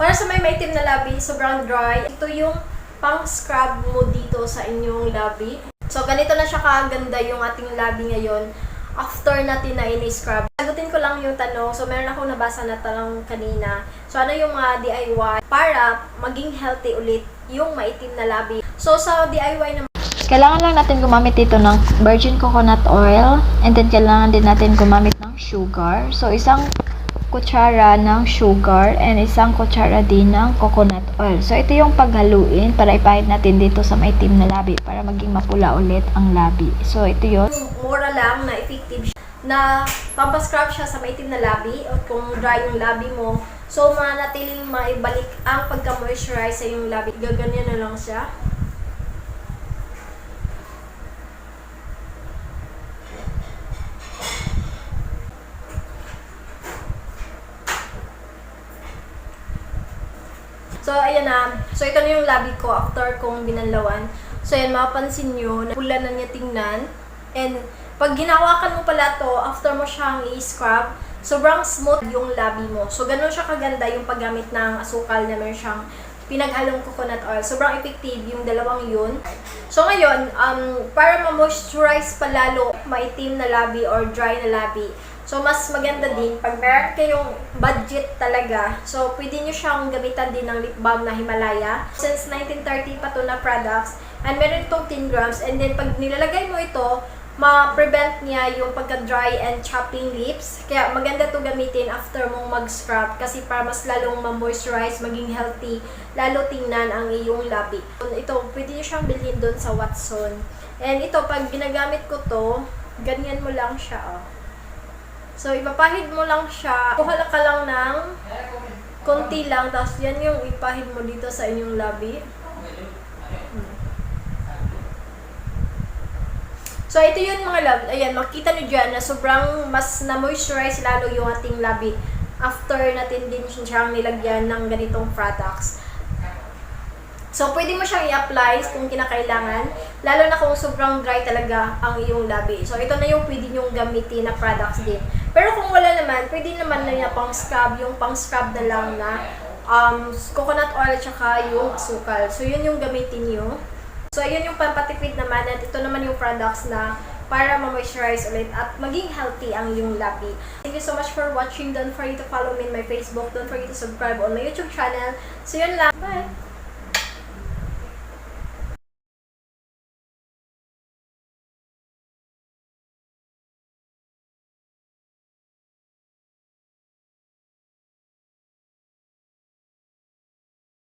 Para sa may maitim na labi, sobrang dry, ito yung pang-scrub mo dito sa inyong labi. So, ganito na siya kaganda yung ating labi ngayon after natin na ini-scrub. Sagutin ko lang yung tanong. So, meron akong nabasa na tanong kanina. So, ano yung mga DIY para maging healthy ulit yung maitim na labi. So, sa DIY naman, Kailangan lang natin gumamit dito ng virgin coconut oil and then kailangan din natin gumamit ng sugar. So, isang kutsara ng sugar and isang kutsara din ng coconut oil. So, ito yung paghaluin para ipahid natin dito sa maitim na labi para maging mapula ulit ang labi. So, ito yun. mura lang na effective na pampascrub siya sa maitim na labi o kung dry yung labi mo. So, manatiling maibalik ang pagka-moisturize sa yung labi. Gaganyan na lang siya. So, ayan na. So, ito na yung labi ko after kong binanlawan. So, ayan, mapapansin nyo, na pula na niya tingnan. And, pag ginawakan mo pala to, after mo siyang i-scrub, sobrang smooth yung labi mo. So, ganun siya kaganda yung paggamit ng asukal na meron siyang pinaghalong coconut oil. Sobrang effective yung dalawang yun. So, ngayon, um, para ma-moisturize pa lalo maitim na labi or dry na labi, So, mas maganda din pag meron kayong budget talaga. So, pwede nyo siyang gamitan din ng lip balm na Himalaya. Since 1930 pa to na products. And meron itong 10 grams. And then, pag nilalagay mo ito, ma-prevent niya yung pagka-dry and chapping lips. Kaya maganda to gamitin after mong mag-scrub kasi para mas lalong ma-moisturize, maging healthy, lalo tingnan ang iyong labi. Ito, pwede nyo siyang bilhin doon sa Watson. And ito, pag ginagamit ko to, ganyan mo lang siya, oh. So, ipapahid mo lang siya. Kuha ka lang ng konti lang. Tapos, yan yung ipahid mo dito sa inyong labi. So, ito yun mga love. Ayan, makita nyo dyan na sobrang mas na-moisturize lalo yung ating labi after natin din siyang nilagyan ng ganitong products. So, pwede mo siyang i-apply kung kinakailangan, lalo na kung sobrang dry talaga ang iyong labi. So, ito na yung pwede nyong gamitin na products din. Pero kung wala naman, pwede naman na niya pang scrub, yung pang scrub na lang na um, coconut oil at saka yung asukal. So, yun yung gamitin nyo. So, yun yung pampatipid naman at ito naman yung products na para ma-moisturize ulit at maging healthy ang iyong labi. Thank you so much for watching. Don't forget to follow me in my Facebook. Don't forget to subscribe on my YouTube channel. So, yun lang.